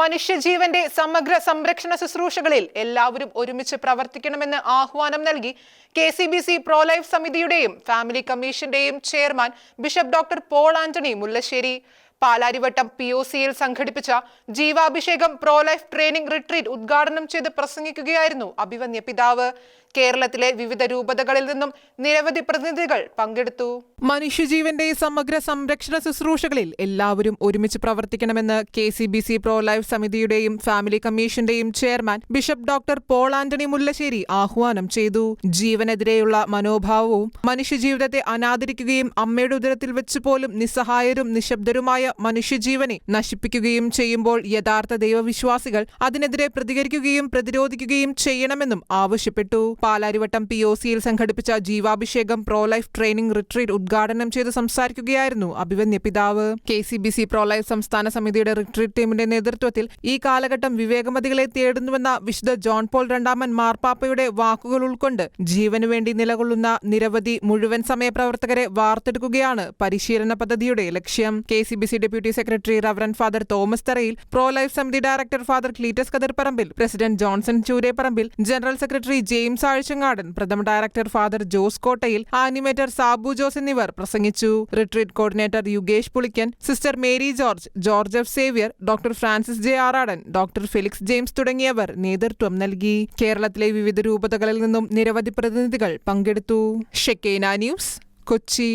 മനുഷ്യജീവന്റെ സമഗ്ര സംരക്ഷണ ശുശ്രൂഷകളിൽ എല്ലാവരും ഒരുമിച്ച് പ്രവർത്തിക്കണമെന്ന് ആഹ്വാനം നൽകി K C B C pro life സമിതിയുടെയും family കമ്മീഷന്റെയും chairman bishop doctor Paul Antony Mullassery Palarivattam P O സിയിൽ സംഘടിപ്പിച്ച ജീവാഭിഷേകം പ്രോലൈഫ് ട്രെയിനിംഗ് റിട്രീറ്റ് ഉദ്ഘാടനം ചെയ്ത് പ്രസംഗിക്കുകയായിരുന്നു അഭിവന്യ പിതാവ്. കേരളത്തിലെ വിവിധ രൂപതകളിൽ നിന്നും നിരവധി പ്രതിനിധികൾ പങ്കെടുത്തു. മനുഷ്യജീവന്റെ സമഗ്ര സംരക്ഷണ ശുശ്രൂഷകളിൽ എല്ലാവരും ഒരുമിച്ച് പ്രവർത്തിക്കണമെന്ന് K C B C pro life സമിതിയുടെയും family കമ്മീഷന്റെയും chairman bishop doctor Paul Antony Mullassery ആഹ്വാനം ചെയ്തു. ജീവനെതിരെയുള്ള മനോഭാവവും മനുഷ്യജീവിതത്തെ അനാദരിക്കുകയും അമ്മയുടെ ഉദരത്തിൽ വെച്ച് പോലും നിസ്സഹായരും നിശബ്ദരുമായ മനുഷ്യജീവനെ നശിപ്പിക്കുകയും ചെയ്യുമ്പോൾ യഥാർത്ഥ ദൈവവിശ്വാസികൾ അതിനെതിരെ പ്രതികരിക്കുകയും പ്രതിരോധിക്കുകയും ചെയ്യണമെന്നും ആവശ്യപ്പെട്ടു. പാലാരിവട്ടം പി ഒ സിയിൽ സംഘടിപ്പിച്ച ജീവാഭിഷേകം പ്രോ ലൈഫ് ട്രെയിനിംഗ് റിട്രീറ്റ് ഉദ്ഘാടനം ചെയ്ത് സംസാരിക്കുകയായിരുന്നു അഭിവന്യ പിതാവ്. K C B C pro life സംസ്ഥാന സമിതിയുടെ റിട്രീറ്റ് ടീമിന്റെ നേതൃത്വത്തിൽ ഈ കാലഘട്ടം വിവേകമതികളെ തേടുന്നുവെന്ന വിശുദ്ധ ജോൺ പോൾ രണ്ടാമൻ മാർപ്പാപ്പയുടെ വാക്കുകൾ ഉൾക്കൊണ്ട് ജീവനുവേണ്ടി നിലകൊള്ളുന്ന നിരവധി മുഴുവൻ സമയ പ്രവർത്തകരെ വാർത്തെടുക്കുകയാണ് പരിശീലന പദ്ധതിയുടെ ലക്ഷ്യം. K C B C deputy secretary reverend father Thomas Tharayil pro life സമിതി director father Cletus Kathirparambil president Johnson Choorepparambil general secretary James Azhchangadan പ്രഥമ ഡയറക്ടർ ഫാദർ ജോസ് കോട്ടയിൽ ആനിമേറ്റർ സാബു ജോസ് എന്നിവർ പ്രസംഗിച്ചു. Retreat coordinator Yugesh Pulikkan sister Mary George George F Xavier doctor Francis J Aradan doctor Felix James തുടങ്ങിയവർ നേതൃത്വം നൽകി. കേരളത്തിലെ വിവിധ രൂപതകളിൽ നിന്നും നിരവധി പ്രതിനിധികൾ പങ്കെടുത്തു. Shekinah news Kochi.